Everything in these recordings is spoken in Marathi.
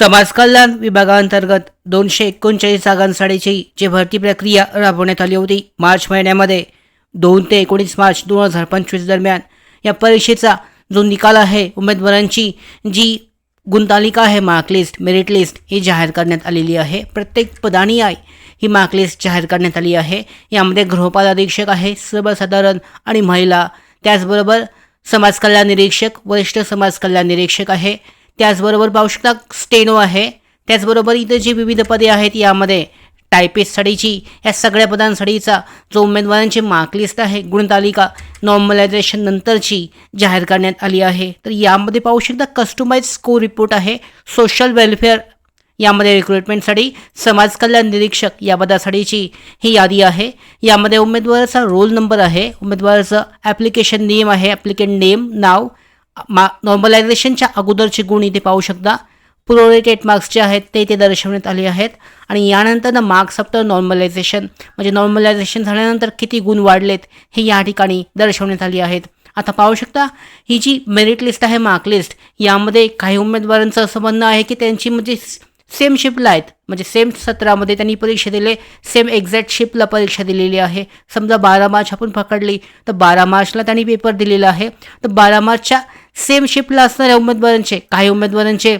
समाज कल्याण विभागांतर्गत दोनशे एकोणचाळीस जागांसाठीची जी भरती प्रक्रिया राबवण्यात आली होती. मार्च महिन्यामध्ये दोन ते एकोणीस मार्च दोन हजार पंचवीस दरम्यान या परीक्षेचा जो निकाल आहे उमेदवारांची जी गुणतालिका आहे मार्कलिस्ट मेरिट लिस्ट ही जाहीर करण्यात आलेली आहे. प्रत्येक पदानी आय ही मार्कलिस्ट जाहीर करण्यात आली आहे. यामध्ये गृहपाल अधीक्षक आहे सर्वसाधारण आणि महिला. त्याचबरोबर समाज कल्याण निरीक्षक वरिष्ठ समाज कल्याण निरीक्षक आहे. त्याचबरोबर पाहू शकता स्टेनो आहे. त्याचबरोबर इतर जी विविध पदे आहेत यामध्ये टायपिस्टसाठीची या सगळ्या पदांसाठीचा जो उमेदवारांची मार्कलिस्ट आहे गुणतालिका नॉर्मलायझेशन नंतरची जाहीर करण्यात आली आहे. तर यामध्ये पाहू शकता कस्टमाइज स्कोर रिपोर्ट आहे. सोशल वेलफेअर यामध्ये रिक्रुटमेंटसाठी समाज कल्याण निरीक्षक या पदासाठीची ही यादी आहे. यामध्ये उमेदवाराचा रोल नंबर आहे उमेदवाराचं ॲप्लिकेशन नेम आहे ॲप्लिकेंट नेम नाव मा नॉर्मलायझेशनच्या अगोदरचे गुण इथे पाहू शकता. प्रोरेटेड मार्क्स जे आहेत ते इथे दर्शवण्यात आले आहेत. आणि यानंतर मार्क्स आफ्टर नॉर्मलायझेशन म्हणजे नॉर्मलायझेशन झाल्यानंतर किती गुण वाढलेत हे या ठिकाणी दर्शवण्यात आले आहेत. आता पाहू शकता ही जी मेरिट लिस्ट आहे मार्क लिस्ट यामध्ये काही उमेदवारांचं असं म्हणणं आहे की त्यांची म्हणजे सेम शिपला आहेत. म्हणजे सेम सत्रामध्ये त्यांनी परीक्षा दिले सेम एक्झॅक्ट शिपला परीक्षा दिलेली आहे. समजा बारा मार्च आपण पकडली तर बारा मार्चला त्यांनी पेपर दिलेला आहे. तर बारा मार्चच्या सेम शिफ्टला असणाऱ्या उमेदवारांचे काही उमेदवारांचे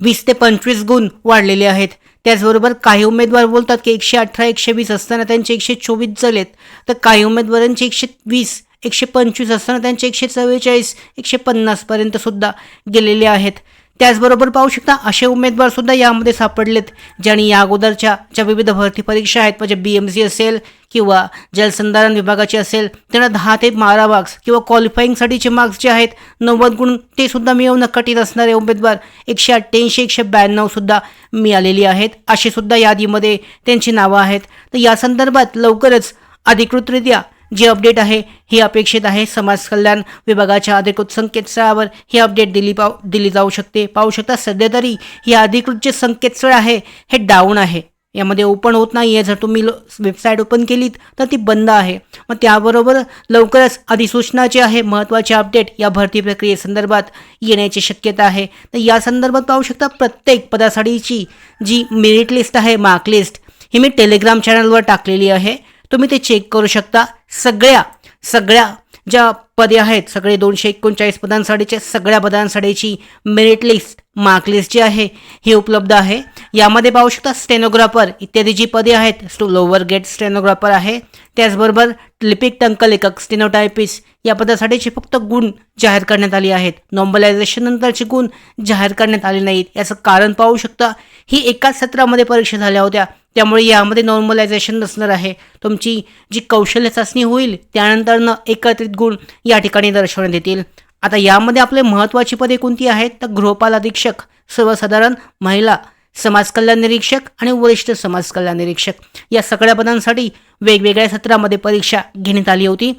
वीस ते पंचवीस गुण वाढलेले आहेत. त्याचबरोबर काही उमेदवार बोलतात की एकशे अठरा एकशे वीस असताना त्यांचे एकशे चोवीस झालेत तर काही उमेदवारांचे एकशे वीस एकशे पंचवीस असताना त्यांचे एकशे चव्वेचाळीस एकशे पन्नासपर्यंत सुद्धा गेलेले आहेत. त्याचबरोबर पाहू शकता असे उमेदवार सुद्धा यामध्ये सापडलेत. ज्यांनी या अगोदरच्या ज्या विविध भरती परीक्षा आहेत म्हणजे बी एम सी असेल किंवा जलसंधारण विभागाची असेल त्यांना दहा ते बारा मार्क्स किंवा क्वालिफाईंगसाठीचे मार्क्स जे आहेत नव्वद गुण ते सुद्धा मिळवणं कठीण असणारे उमेदवार एकशे अठ्ठ्याऐंशी एकशे ब्याण्णव सुद्धा मिळालेली आहेत. अशी सुद्धा यादीमध्ये त्यांची नावं आहेत. तर या संदर्भात लवकरच अधिकृतरित्या जी अपडेट आहे ही अपेक्षित आहे. समाज कल्याण विभागाच्या अधिकृत संकेतस्थळावर ही अपडेट दिली पाव दिली जाऊ शकते. पाहू शकता सध्या तरी ही अधिकृत जे संकेतस्थळ आहे हे डाऊन आहे. यामध्ये ओपन होत नाही आहे जर तुम्ही वेबसाईट ओपन केलीत तर ती बंद आहे. मग त्याबरोबर लवकरच अधिसूचना जे आहे महत्त्वाचे अपडेट या भरती प्रक्रियेसंदर्भात येण्याची शक्यता आहे. तर या संदर्भात पाहू शकता प्रत्येक पदासाठीची जी मेरिट लिस्ट आहे मार्क लिस्ट ही मी टेलिग्राम चॅनलवर टाकलेली आहे. तुम्ही ते चेक करू शकता. सगळ्या सगळ्या ज्या पदे आहेत सगळे दोनशे एकोणचाळीस पदांसाठीच्या सगळ्या पदांसाठीची मेरिट लिस्ट मार्क लिस्ट जी आहे ही उपलब्ध आहे. यामध्ये पाहू शकता स्टेनोग्राफर इत्यादी जी पदे आहेत स्टो लोअर गेट स्टेनोग्राफर आहे. त्याचबरोबर लिपिक टंकलेखक स्टेनोटायपिस या पदासाठीचे फक्त गुण जाहीर करण्यात आले आहेत. नॉर्मलायझेशन नंतरचे गुण जाहीर करण्यात आले नाहीत. याचं कारण पाहू शकता ही एकाच सत्रामध्ये परीक्षा झाल्या होत्या. त्यामुळे यामध्ये नॉर्मलायझेशन नसणार आहे. तुमची जी कौशल्य चाचणी होईल त्यानंतरनं एकत्रित गुण या ठिकाणी दर्शवण्यात येतील. आता यामध्ये आपले महत्त्वाची पदे कोणती आहेत? तर गृहपाल अधीक्षक सर्वसाधारण महिला समाज कल्याण निरीक्षक आणि वरिष्ठ समाज कल्याण निरीक्षक. या सगळ्या पदांसाठी वेगवेगळ्या सत्रामध्ये परीक्षा घेण्यात आली होती.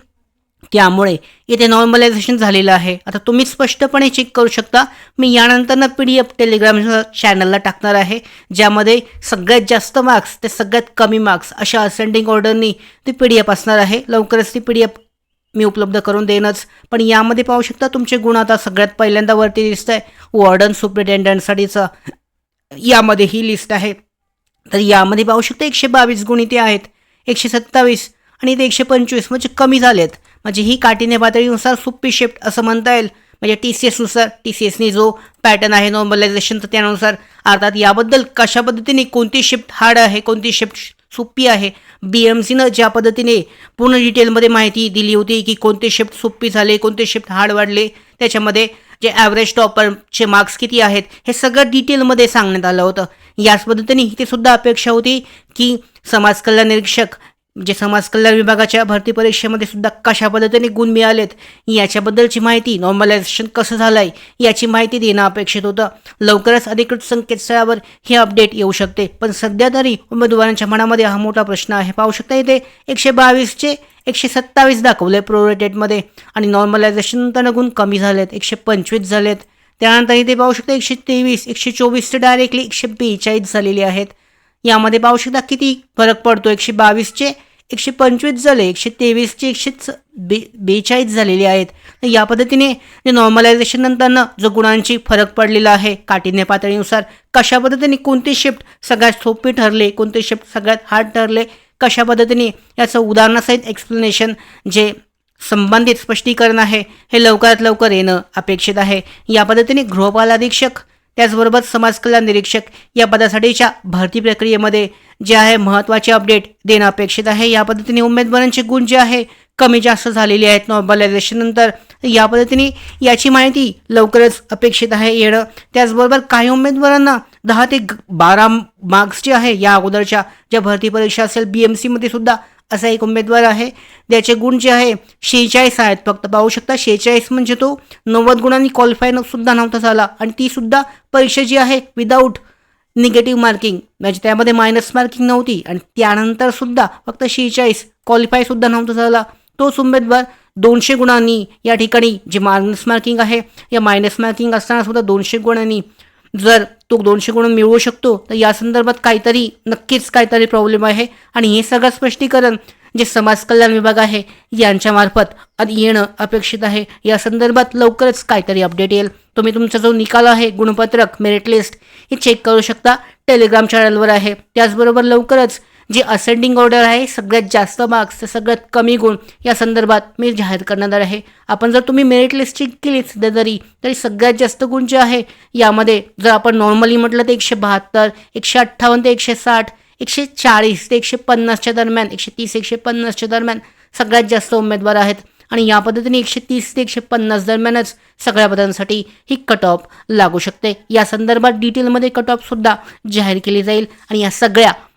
त्यामुळे इथे नॉर्मलायझेशन झालेलं आहे. आता तुम्ही स्पष्टपणे चेक करू शकता. मी यानंतरनं पी डी एफ टेलिग्राम चॅनलला टाकणार आहे ज्यामध्ये सगळ्यात जास्त मार्क्स ते सगळ्यात कमी मार्क्स अशा असेंडिंग ऑर्डरनी ती पी डी एफ असणार आहे. लवकरच ती पी डी एफ मी उपलब्ध करून देणंच पण यामध्ये पाहू शकता तुमचे गुण आता सगळ्यात पहिल्यांदा वरती दिसत आहे. वॉर्डन सुप्रिटेंडंटसाठीचं यामध्ये ही लिस्ट आहे. तर यामध्ये पाहू शकता एकशे बावीस गुण इथे आहेत. एकशे सत्तावीस आणि ते एकशे पंचवीस म्हणजे कमी झालेत. म्हणजे ही काठीण्य पातळीनुसार सुप्पी शिफ्ट असं म्हणता येईल. म्हणजे टी सी एसनुसार टी सी एसनी जो पॅटर्न आहे नॉर्मलायझेशनचा त्यानुसार. अर्थात याबद्दल कशा पद्धतीने कोणती शिफ्ट हार्ड आहे कोणती शिफ्ट सोपी आहे बी एम सीनं ज्या पद्धतीने पूर्ण डिटेलमध्ये माहिती दिली होती की कोणते शिफ्ट सोपी झाले कोणते शिफ्ट हार्ड वाढले त्याच्यामध्ये जे ॲव्हरेज टॉपरचे मार्क्स किती आहेत हे सगळं डिटेलमध्ये सांगण्यात आलं होतं. याच पद्धतीने इथे सुद्धा अपेक्षा होती की समाज कल्याण निरीक्षक जे समाज कल्याण विभागाच्या भरती परीक्षेमध्ये सुद्धा कशा पद्धतीने गुण मिळालेत याच्याबद्दलची माहिती नॉर्मलायझेशन कसं झालं आहे याची माहिती देणं अपेक्षित होतं. लवकरच अधिकृत संकेतस्थळावर हे अपडेट येऊ शकते. पण सध्या तरी उमेदवारांच्या मनामध्ये हा मोठा प्रश्न आहे. पाहू शकता इथे एकशे बावीसचे एकशे सत्तावीस दाखवले प्रोरेटेडमध्ये आणि नॉर्मलायझेशन नंतर गुण कमी झालेत. एकशे पंचवीस झालेत. त्यानंतर इथे पाहू शकता एकशे तेवीस एकशे चोवीसचे डायरेक्टली एकशे बेचाळीस झालेले आहेत. यामध्ये पाहू शकता किती फरक पडतो? एकशे बावीसचे एकशे पंचवीस झाले एकशे तेवीसची एकशे बे बेचाळीस झालेली आहेत. तर या पद्धतीने जे नॉर्मलायझेशन नंतरनं जो गुणांची फरक पडलेला आहे काठिण्य पातळीनुसार कशा पद्धतीने कोणते शिफ्ट सगळ्यात सोपे ठरले कोणते शिफ्ट सगळ्यात हार्ड ठरले कशा पद्धतीने याचं उदाहरणासहित एक्सप्लेनेशन जे संबंधित स्पष्टीकरण आहे हे लवकरात लवकर येणं अपेक्षित आहे. या पद्धतीने गृहपाल अधीक्षक त्याचबरोबर समाज कल्याण निरीक्षक या पदासाठीच्या भरती प्रक्रियेमध्ये जे आहे महत्त्वाचे अपडेट देणं अपेक्षित आहे. या पद्धतीने उमेदवारांचे गुण जे आहे कमी जास्त झालेले आहेत. नॉर्मलायझेशननंतर या पद्धतीने याची माहिती लवकरच अपेक्षित आहे येणं. त्याचबरोबर काही उमेदवारांना दहा ते बारा मार्क्स जे आहे या अगोदरच्या ज्या भरती परीक्षा असेल बी एम सीमध्ये सुद्धा असा एक उमेदवार आहे. त्याचे गुण जे आहे शेहेचाळीस आहेत. फक्त पाहू शकता शेहेचाळीस म्हणजे तो नव्वद गुणांनी क्वालिफाय सुद्धा नव्हता झाला. आणि ती सुद्धा परीक्षा जी आहे विदाऊट निगेटिव्ह मार्किंग म्हणजे त्यामध्ये मायनस मार्किंग नव्हती. आणि त्यानंतर सुद्धा फक्त शेहेचाळीस क्वालिफाय सुद्धा नव्हता झाला. तोच उमेदवार दोनशे गुणांनी या ठिकाणी जे मायनस मार्किंग आहे या मायनस मार्किंग असताना सुद्धा दोनशे गुणांनी जर तो दोनशे गुण मिळवू शकतो तर या संदर्भात काहीतरी नक्कीच काहीतरी प्रॉब्लेम आहे. आणि हे सगळं स्पष्टीकरण जे समाज कल्याण विभाग आहे यांच्यामार्फत येणं अपेक्षित आहे. या संदर्भात लवकरच काहीतरी अपडेट येईल. तुम्ही तुमचा जो निकाल आहे गुणपत्रक मेरिट लिस्ट हे चेक करू शकता. टेलिग्राम चॅनलवर आहे. त्याचबरोबर लवकरच जे असेंडिंग ऑर्डर आहे सगळ्यात जास्त मार्क्स तर सगळ्यात कमी गुण या संदर्भात मी जाहीर करणार आहे. आपण जर तुम्ही मेरिट लिस्टिंग केली सध्या जरी तरी सगळ्यात जास्त गुण जे आहे यामध्ये जर आपण नॉर्मली म्हटलं तर एकशे बहात्तर एकशे अठ्ठावन्न ते एकशे साठ एकशे चाळीस ते एकशे पन्नासच्या दरम्यान एकशे तीस एकशे पन्नासच्या दरम्यान सगळ्यात जास्त उमेदवार आहेत. आणि या पद्धतीने एकशे तीस ते एकशे पन्नास दरम्यानच सगळ्या पदांसाठी ही कट ऑफ लागू शकते. या संदर्भात डिटेलमध्ये कट ऑफसुद्धा जाहीर केली जाईल. आणि या सगळ्या